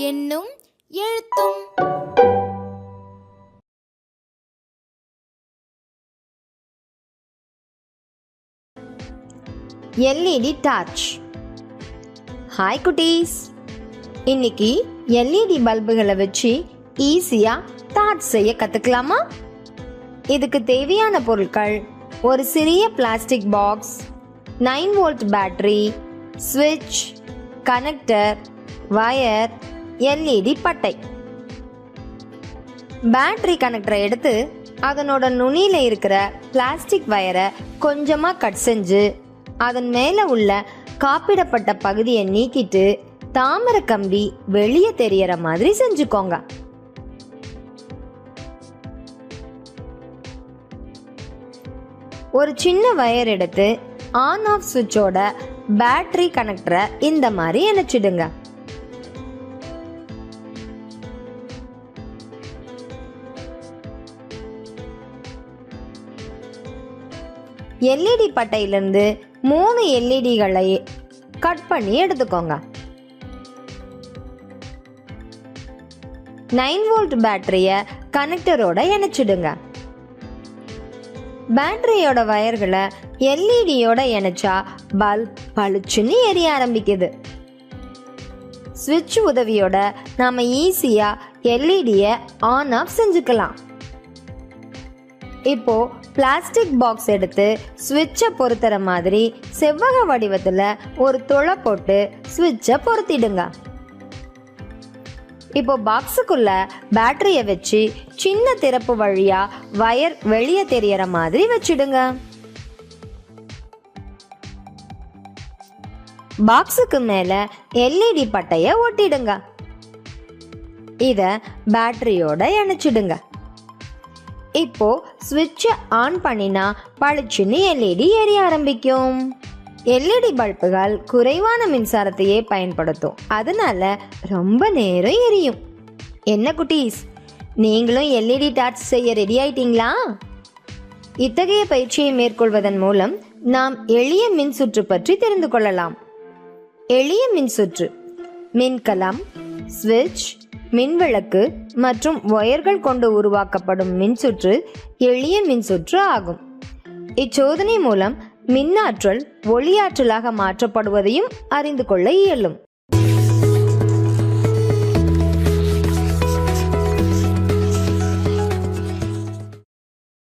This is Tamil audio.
என்னும் எழுத்தும் எல்இடி டார்ச். ஹாய் குட்டீஸ். இன்னைக்கு எல்இடி பல்புகளை வச்சு ஈஸியாக டார்ச் செய்ய கற்றுக்கலாமா இதுக்கு தேவையான பொருட்கள் ஒரு சிறிய plastic box nine volt battery ஸ்விட்ச் கனெக்டர் வயர் எல்இடி பட்டை. பேட்டரி கனெக்டரை எடுத்து அதனோட நுனியில் இருக்கிற பிளாஸ்டிக் வயரை கொஞ்சமாக கட் செஞ்சு அதன் மேல உள்ள காப்பிடப்பட்ட பகுதியை நீக்கிட்டு தாமரை கம்பி வெளியே தெரியற மாதிரி செஞ்சுக்கோங்க. ஒரு சின்ன வயர் எடுத்து ஆன் ஆஃப் சுவிட்சோட பேட்டரி கனெக்டரை இந்த மாதிரி இணைச்சிடுங்க. எல்இடி பட்டையிலிருந்து மூணு எல்இடிகளை கட் பண்ணி எடுத்துக்கோங்க. நைன் வோல்ட் பேட்டரியை கனெக்டரோட இணைச்சிடுங்க. பேட்டரியோட வயர்களை எல்இடியோட இணைச்சா பல்ப் பளிச்சுன்னு எரிய ஆரம்பிக்குது. சுவிட்ச் உதவியோட நாம ஈஸியாக எல்இடியை ஆன் ஆஃப் செஞ்சுக்கலாம். இப்போது பிளாஸ்டிக் பாக்ஸ் எடுத்து சுவிட்சை பொருத்துற மாதிரி செவ்வக வடிவத்தில் ஒரு துளை போட்டு சுவிட்சை பொருத்திடுங்க. இப்போ பாக்ஸுக்குள்ள பேட்டரியை வச்சு சின்ன திறப்பு வழியா வயர் வெளியே தெரியற மாதிரி வச்சிடுங்க. பாக்ஸுக்கு மேல எல்இடி பட்டைய ஒட்டிடுங்க. இத பேட்டரியோட இணைச்சிடுங்க. இப்போ சுவிட்சை ஆன் பண்ணினா பளிச்சுன்னு எல்இடி எரிய ஆரம்பிக்கும். எல்இடி பல்புகள் குறைவான மின்சாரத்தையே பயன்படுத்தும். அதனால ரொம்ப நேரம் எரியும். என்ன குட்டீஸ்? நீங்களும் எல்இடி டார்ச் செய்ய ரெடி ஆயிட்டீங்களா? இத்தகைய பயிற்சியை மேற்கொள்வதன் மூலம் நாம் எளிய மின் சுற்று பற்றி தெரிந்து கொள்ளலாம். எளிய மின் சுற்று மின்கலம் சுவிட்ச் மின்விளக்கு மற்றும் ஒயர்கள் கொண்டு உருவாக்கப்படும் மின்சுற்று எளிய மின்சுற்று ஆகும். இச்சோதனை மூலம் மின்னாற்றல் ஒளியாற்றலாக மாற்றப்படுவதையும் அறிந்து கொள்ள இயலும்.